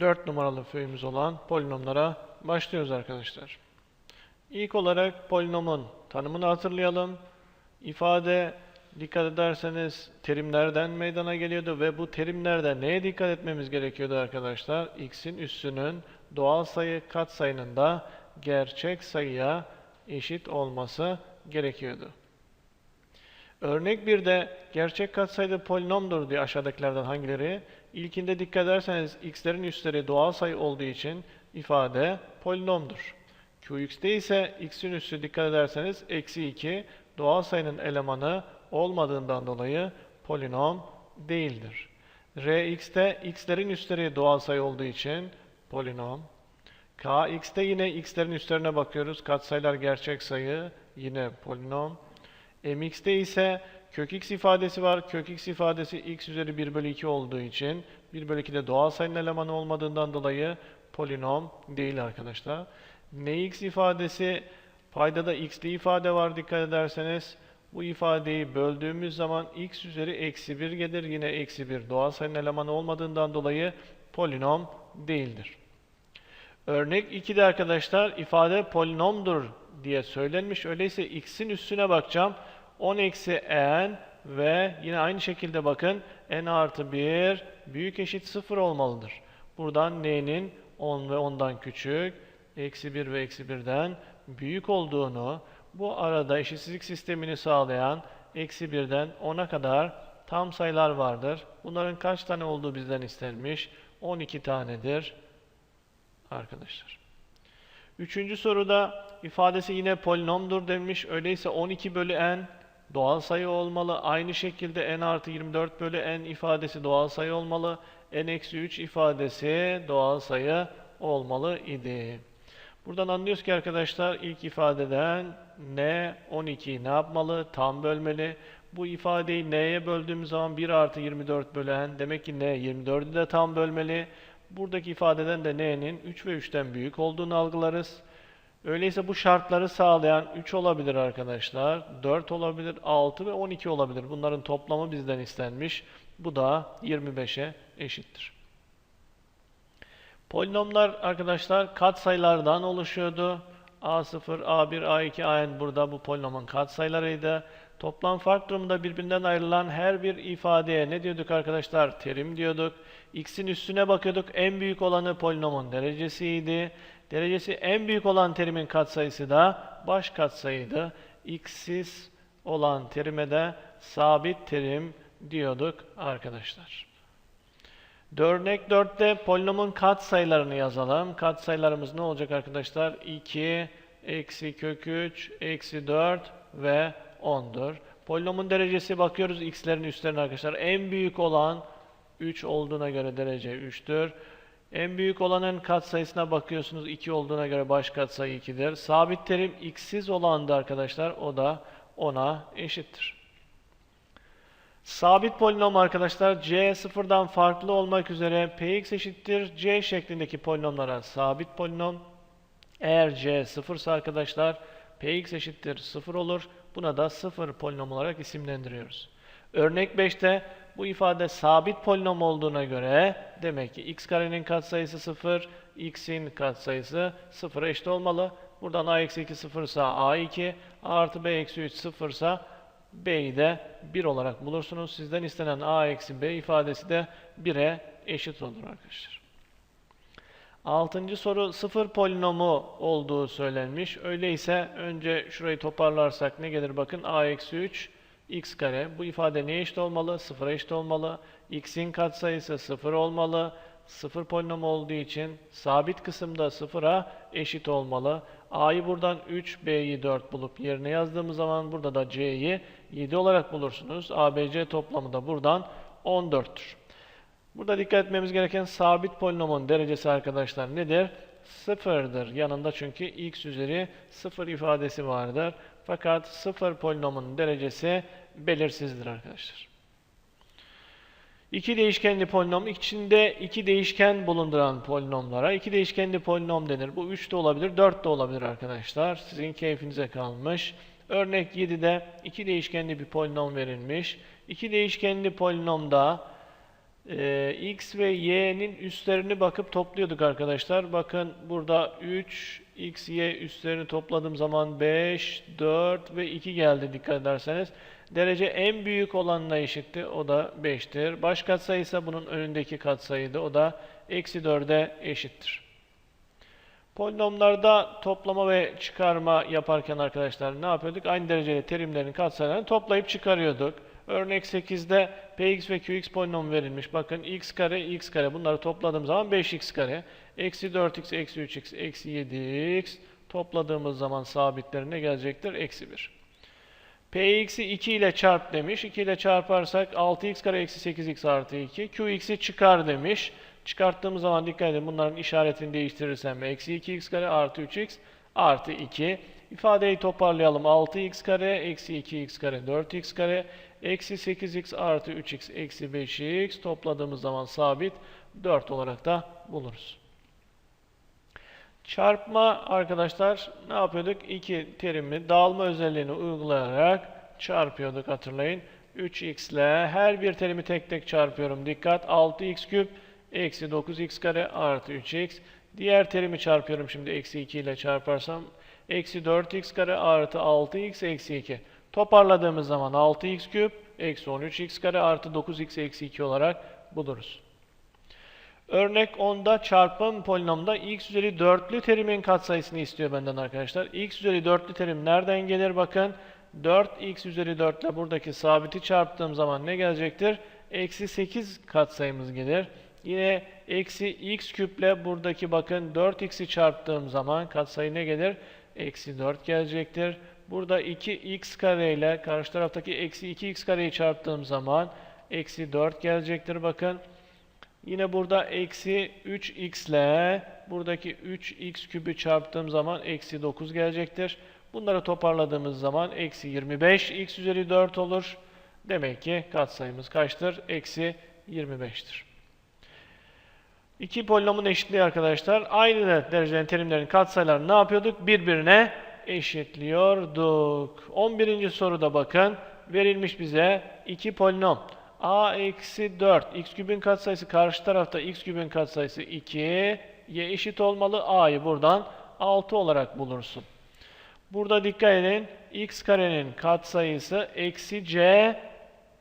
4 numaralı föyümüz olan polinomlara başlıyoruz arkadaşlar. İlk olarak polinomun tanımını hatırlayalım. İfade dikkat ederseniz terimlerden meydana geliyordu ve bu terimlerde neye dikkat etmemiz gerekiyordu arkadaşlar? X'in üssünün doğal sayı katsayının da gerçek sayıya eşit olması gerekiyordu. Örnek 1'de gerçek katsayıda polinomdur diye aşağıdakilerden hangileri? İlkinde dikkat ederseniz x'lerin üsleri doğal sayı olduğu için ifade polinomdur. Qx'te ise x'in üssü dikkat ederseniz eksi 2 doğal sayının elemanı olmadığından dolayı polinom değildir. Rx'te x'lerin üsleri doğal sayı olduğu için polinom. Kx'te yine x'lerin üstlerine bakıyoruz. Katsayılar gerçek sayı yine polinom. mx'te ise kök x ifadesi var. Kök x ifadesi x üzeri 1 bölü 2 olduğu için 1 bölü 2 de doğal sayının elemanı olmadığından dolayı polinom değil arkadaşlar. nx ifadesi paydada x'li ifade var dikkat ederseniz. Bu ifadeyi böldüğümüz zaman x üzeri eksi 1 gelir. Yine eksi 1 doğal sayının elemanı olmadığından dolayı polinom değildir. Örnek 2'de arkadaşlar ifade polinomdur diye söylenmiş. Öyleyse x'in üstüne bakacağım. 10 eksi n ve yine aynı şekilde bakın n artı 1 büyük eşit 0 olmalıdır. Buradan n'nin 10 ve 10'dan küçük, eksi 1 ve eksi 1'den büyük olduğunu, bu arada eşitsizlik sistemini sağlayan eksi 1'den 10'a kadar tam sayılar vardır. Bunların kaç tane olduğu bizden istenmiş? 12 tanedir arkadaşlar. Üçüncü soruda ifadesi yine polinomdur demiş. Öyleyse 12 bölü n doğal sayı olmalı. Aynı şekilde n artı 24 bölü n ifadesi doğal sayı olmalı. n eksi 3 ifadesi doğal sayı olmalı idi. Buradan anlıyoruz ki arkadaşlar ilk ifadeden n 12'yi ne yapmalı? Tam bölmeli. Bu ifadeyi n'ye böldüğümüz zaman 1 artı 24 bölü n demek ki n 24'ü de tam bölmeli. Buradaki ifadeden de n'nin 3 ve 3'ten büyük olduğunu algılarız. Öyleyse bu şartları sağlayan 3 olabilir arkadaşlar, 4 olabilir, 6 ve 12 olabilir. Bunların toplamı bizden istenmiş. Bu da 25'e eşittir. Polinomlar arkadaşlar katsayılardan oluşuyordu. A0, A1, A2, AN burada bu polinomun katsayılarıydı. Toplam fark durumunda birbirinden ayrılan her bir ifadeye ne diyorduk arkadaşlar? Terim diyorduk. X'in üstüne bakıyorduk. En büyük olanı polinomun derecesiydi. Derecesi en büyük olan terimin katsayısı da baş katsayıydı. X'siz olan terime de sabit terim diyorduk arkadaşlar. Örnek 4'te polinomun katsayılarını yazalım. Katsayılarımız ne olacak arkadaşlar? 2, eksi kök 3, eksi 4 ve 10'dur. Polinomun derecesi bakıyoruz x'lerin üstlerine arkadaşlar. En büyük olan 3 olduğuna göre derece 3'tür. En büyük olanın katsayısına bakıyorsunuz 2 olduğuna göre baş katsayı 2'dir. Sabit terim x'siz olan da arkadaşlar o da 10'a eşittir. Sabit polinom arkadaşlar c sıfırdan farklı olmak üzere px eşittir c şeklindeki polinomlara sabit polinom. Eğer c sıfırsa arkadaşlar px eşittir 0 olur. Buna da sıfır polinom olarak isimlendiriyoruz. Örnek 5'te bu ifade sabit polinom olduğuna göre demek ki x karenin katsayısı 0, x'in katsayısı 0'a eşit olmalı. Buradan a eksi 2 0 ise a2, a artı b eksi 3 0 ise b'yi de 1 olarak bulursunuz. Sizden istenen a eksi b ifadesi de 1'e eşit olur arkadaşlar. Altıncı soru sıfır polinomu olduğu söylenmiş. Öyleyse önce şurayı toparlarsak ne gelir bakın a eksi 3 x kare. Bu ifade neye eşit olmalı? Sıfıra eşit olmalı. x'in katsayısı sıfır olmalı. Sıfır polinom olduğu için sabit kısımda sıfıra eşit olmalı. a'yı buradan 3, b'yi 4 bulup yerine yazdığımız zaman burada da c'yi 7 olarak bulursunuz. abc toplamı da buradan 14'tür. Burada dikkat etmemiz gereken sabit polinomun derecesi arkadaşlar nedir? Sıfırdır. Yanında çünkü x üzeri sıfır ifadesi vardır. Fakat sıfır polinomun derecesi belirsizdir arkadaşlar. İki değişkenli polinom içinde iki değişken bulunduran polinomlara iki değişkenli polinom denir. Bu 3 de olabilir, 4 de olabilir arkadaşlar. Sizin keyfinize kalmış. Örnek 7'de iki değişkenli bir polinom verilmiş. İki değişkenli polinomda Ee, X ve Y'nin üstlerini bakıp topluyorduk arkadaşlar. Bakın burada 3, X, Y üstlerini topladığım zaman 5, 4 ve 2 geldi dikkat ederseniz. Derece en büyük olanla eşitti. O da 5'tir. Baş katsayı ise bunun önündeki katsayıydı. O da eksi 4'e eşittir. Polinomlarda toplama ve çıkarma yaparken arkadaşlar ne yapıyorduk? Aynı dereceli terimlerin katsayılarını toplayıp çıkarıyorduk. Örnek 8'de px ve qx polinom verilmiş. Bakın x kare, x kare bunları topladığım zaman 5x kare. Eksi 4x, eksi 3x, eksi 7x topladığımız zaman sabitleri ne gelecektir? Eksi 1. px'i 2 ile çarp demiş. 2 ile çarparsak 6x kare eksi 8x artı 2. qx'i çıkar demiş. Çıkarttığımız zaman dikkat edin bunların işaretini değiştirirsem eksi 2x kare artı 3x artı 2. İfadeyi toparlayalım. 6x kare eksi 2x kare 4x kare eksi 8x artı 3x eksi 5x topladığımız zaman sabit 4 olarak da buluruz. Çarpma arkadaşlar ne yapıyorduk? İki terimi dağılma özelliğini uygulayarak çarpıyorduk hatırlayın. 3x ile her bir terimi tek tek çarpıyorum. Dikkat 6x küp eksi 9x kare artı 3x. Diğer terimi çarpıyorum şimdi eksi 2 ile çarparsam. Eksi 4x kare artı 6x eksi 2. Toparladığımız zaman 6x küp eksi 13x kare artı 9x eksi 2 olarak buluruz. Örnek 10'da çarpım polinomda x üzeri 4'lü terimin katsayısını istiyor benden arkadaşlar. x üzeri 4'lü terim nereden gelir bakın. 4x üzeri 4 ile buradaki sabiti çarptığım zaman ne gelecektir? Eksi 8 katsayımız gelir. Yine eksi x küple buradaki bakın 4x'i çarptığım zaman katsayı ne gelir? Eksi 4 gelecektir. Burada 2x kare ile karşı taraftaki eksi 2x kareyi çarptığım zaman eksi 4 gelecektir bakın. Yine burada eksi 3x ile buradaki 3x kübü çarptığım zaman eksi 9 gelecektir. Bunları toparladığımız zaman eksi 25 x üzeri 4 olur. Demek ki katsayımız kaçtır? Eksi 25'tir. İki polinomun eşitliği arkadaşlar. Aynı derecelerin terimlerin katsayılarını ne yapıyorduk? Birbirine eşitliyorduk. 11. soruda bakın. Verilmiş bize iki polinom. a eksi 4. x kübün katsayısı karşı tarafta x kübün katsayısı 2. y eşit olmalı. a'yı buradan 6 olarak bulursun. Burada dikkat edin. x karenin katsayısı eksi c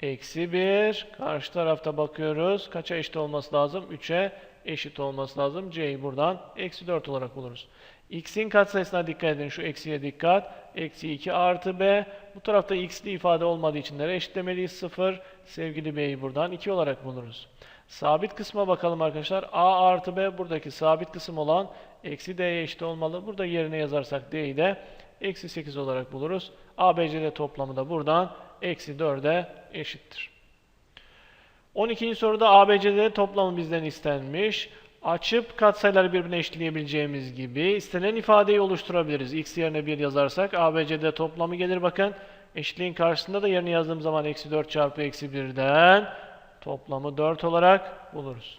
eksi 1. Karşı tarafta bakıyoruz. Kaça eşit olması lazım? 3'e eşit olması lazım. c'yi buradan eksi 4 olarak buluruz. X'in katsayısına dikkat edin. Şu eksiye dikkat. Eksi 2 artı b. Bu tarafta x'li ifade olmadığı için nereye eşitlemeliyiz? 0. Sevgili b'yi buradan 2 olarak buluruz. Sabit kısma bakalım arkadaşlar. a artı b buradaki sabit kısım olan eksi d'ye eşit olmalı. Burada yerine yazarsak d'yi de eksi 8 olarak buluruz. a, b, c toplamı da buradan eksi 4'e eşittir. 12. soruda ABC'de toplamı bizden istenmiş. Açıp katsayıları birbirine eşitleyebileceğimiz gibi istenen ifadeyi oluşturabiliriz. X yerine 1 yazarsak ABC'de toplamı gelir bakın. Eşitliğin karşısında da yerini yazdığım zaman eksi 4 çarpı eksi 1'den toplamı 4 olarak buluruz.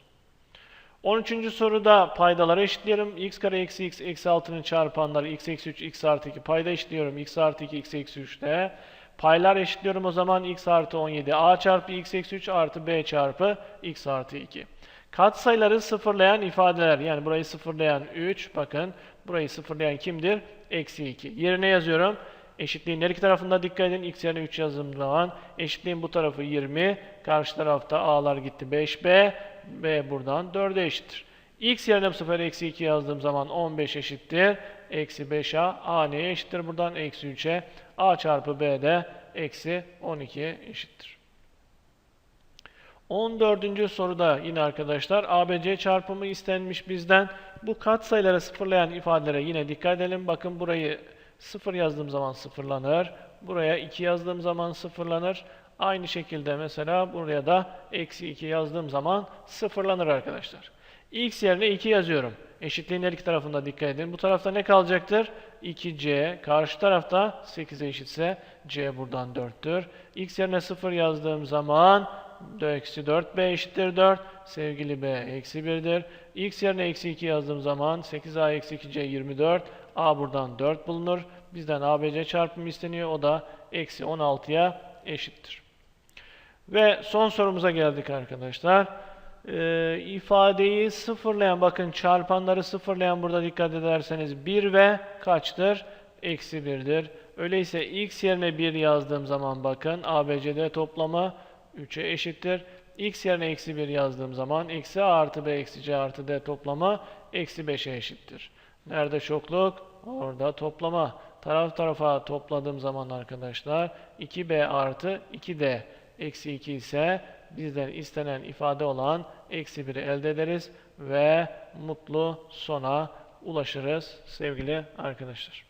13. soruda paydaları eşitliyorum. x kare eksi x eksi 6'nın çarpanları x eksi 3 x artı 2 payda eşitliyorum. x artı 2 x eksi 3'te. Paylar eşitliyorum o zaman x artı 17 a çarpı x eksi 3 artı b çarpı x artı 2. Katsayıları sıfırlayan ifadeler yani burayı sıfırlayan 3 bakın burayı sıfırlayan kimdir? Eksi 2. Yerine yazıyorum. Eşitliğin her iki tarafında dikkat edin. X yerine 3 yazdığım zaman eşitliğin bu tarafı 20. Karşı tarafta a'lar gitti 5b. b buradan 4'e eşittir. X yerine bu sefer eksi 2 yazdığım zaman 15 eşittir. Eksi 5a. a neye eşittir buradan? Eksi 3'e. a çarpı b de eksi 12'ye eşittir. 14. soruda yine arkadaşlar ABC çarpımı istenmiş bizden. Bu katsayıları sıfırlayan ifadelere yine dikkat edelim. Bakın burayı 0 yazdığım zaman sıfırlanır. Buraya 2 yazdığım zaman sıfırlanır. Aynı şekilde mesela buraya da eksi 2 yazdığım zaman sıfırlanır arkadaşlar. X yerine 2 yazıyorum. Eşitliğin her iki tarafında dikkat edin. Bu tarafta ne kalacaktır? 2c. Karşı tarafta 8'e eşitse c buradan 4'tür. X yerine 0 yazdığım zaman eksi 4 b eşittir 4. Sevgili b eksi 1'dir. X yerine eksi 2 yazdığım zaman 8a eksi 2c 24. a buradan 4 bulunur. Bizden abc çarpımı isteniyor. O da eksi 16'ya eşittir. Ve son sorumuza geldik arkadaşlar. e, ifadeyi sıfırlayan bakın çarpanları sıfırlayan burada dikkat ederseniz 1 ve kaçtır? Eksi 1'dir. Öyleyse x yerine 1 yazdığım zaman bakın ABCD toplamı 3'e eşittir. x yerine eksi 1 yazdığım zaman a artı b eksi c artı d toplamı eksi 5'e eşittir. Nerede çokluk? Orada toplama. Taraf tarafa topladığım zaman arkadaşlar 2b artı 2d eksi 2 ise bizden istenen ifade olan eksi 1'i elde ederiz ve mutlu sona ulaşırız sevgili arkadaşlar.